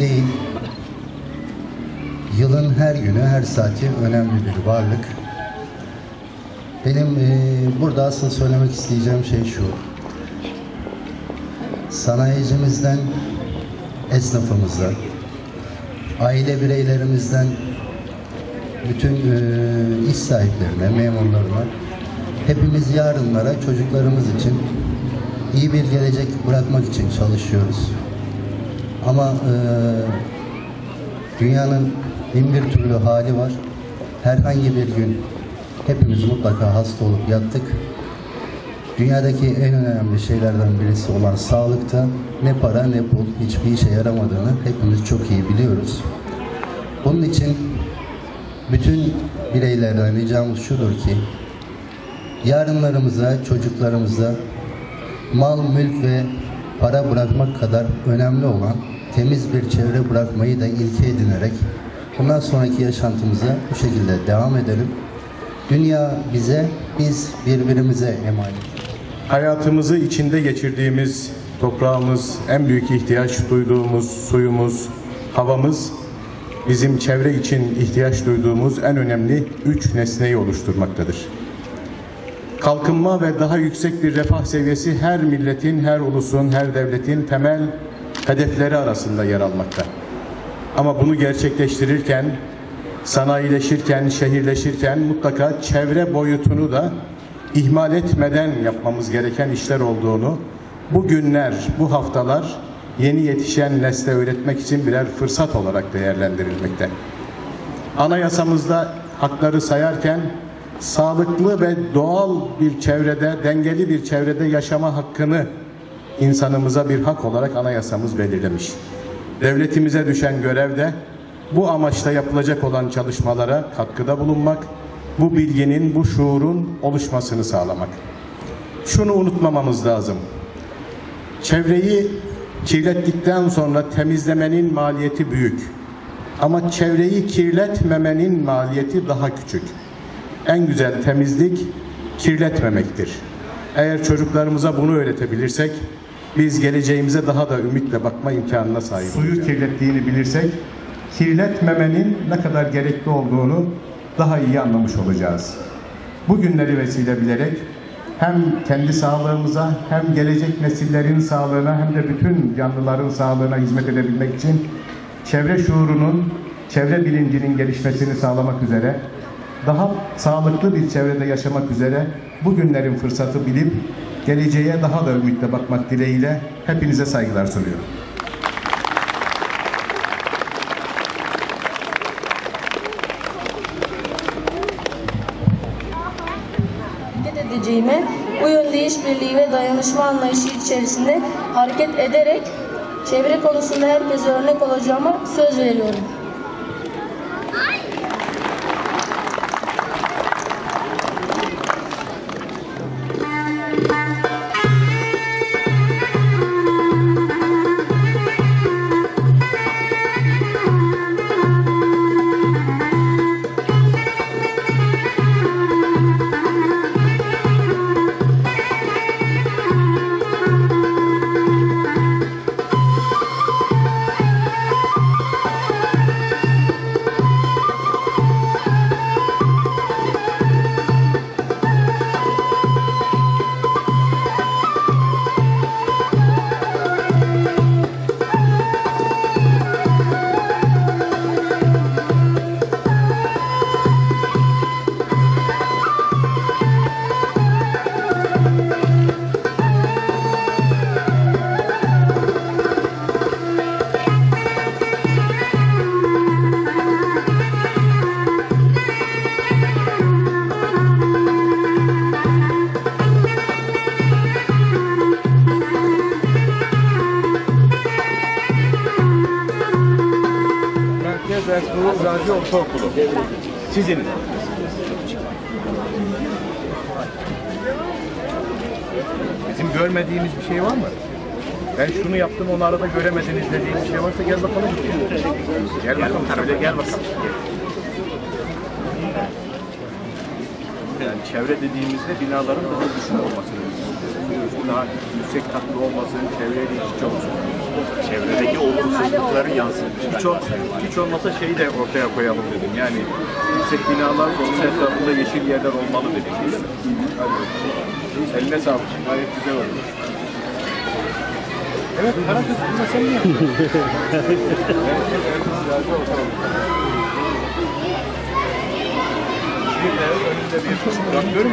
değil. Yılın her günü, her saati önemli bir varlık. Benim eee, burada asıl söylemek isteyeceğim şey şu. Sanayicimizden esnafımıza, aile bireylerimizden bütün eee, iş sahiplerine, memurlarına hepimiz yarınlara çocuklarımız için iyi bir gelecek bırakmak için çalışıyoruz. Ama eee, dünyanın bin bir türlü hali var. Herhangi bir gün hepimiz mutlaka hasta olup yattık. Dünyadaki en önemli şeylerden birisi olan sağlıkta ne para ne pul hiçbir işe yaramadığını hepimiz çok iyi biliyoruz. Bunun için bütün bireylerden ricamız şudur ki yarınlarımıza, çocuklarımıza mal, mülk ve para bırakmak kadar önemli olan temiz bir çevre bırakmayı da ilke edinerek bundan sonraki yaşantımıza bu şekilde devam edelim. Dünya bize, biz birbirimize emanet. Hayatımızı içinde geçirdiğimiz toprağımız, en büyük ihtiyaç duyduğumuz suyumuz, havamız bizim çevre için ihtiyaç duyduğumuz en önemli üç nesneyi oluşturmaktadır. Kalkınma ve daha yüksek bir refah seviyesi her milletin, her ulusun, her devletin temel hedefleri arasında yer almakta. Ama bunu gerçekleştirirken, sanayileşirken, şehirleşirken mutlaka çevre boyutunu da ihmal etmeden yapmamız gereken işler olduğunu bu günler, bu haftalar yeni yetişen nesle öğretmek için birer fırsat olarak değerlendirilmekte. Anayasamızda hakları sayarken sağlıklı ve doğal bir çevrede, dengeli bir çevrede yaşama hakkını insanımıza bir hak olarak anayasamız belirlemiş. Devletimize düşen görev de bu amaçla yapılacak olan çalışmalara katkıda bulunmak, bu bilginin, bu şuurun oluşmasını sağlamak. Şunu unutmamamız lazım. Çevreyi kirlettikten sonra temizlemenin maliyeti büyük. Ama çevreyi kirletmemenin maliyeti daha küçük. En güzel temizlik kirletmemektir. Eğer çocuklarımıza bunu öğretebilirsek biz geleceğimize daha da ümitle bakma imkanına sahip Suyu kirlettiğini bilirsek kirletmemenin ne kadar gerekli olduğunu daha iyi anlamış olacağız. Bu günleri vesile bilerek hem kendi sağlığımıza hem gelecek nesillerin sağlığına hem de bütün canlıların sağlığına hizmet edebilmek için çevre şuurunun, çevre bilincinin gelişmesini sağlamak üzere daha sağlıklı bir çevrede yaşamak üzere bu günlerin fırsatı bilip geleceğe daha da ümitle bakmak dileğiyle hepinize saygılar sunuyorum. edeceğime, bu yönde işbirliği ve dayanışma anlayışı içerisinde hareket ederek çevre konusunda herkese örnek olacağıma söz veriyorum. Ertuğrul Gazi Ortaokulu. Sizin. Bizim görmediğimiz bir şey var mı? Ben şunu yaptım onu arada göremediniz dediğim bir şey varsa gel bakalım. Gel bakalım. Şöyle gel bakalım. Yani çevre dediğimizde binaların daha düşük olmasını istiyoruz. Daha yüksek katlı olması, çevreyle iç içe olsun. Çevredeki olumsuzlukları yansıtmış. Hiç, ol, hiç olmasa şeyi de ortaya koyalım dedim. Yani yüksek binalar olsa etrafında yeşil yerler olmalı bakalım. Eline sağlık. Gayet güzel olmuş. Evet, Karakız, bunu sen mi yaptın? De önünde bir traktör mü?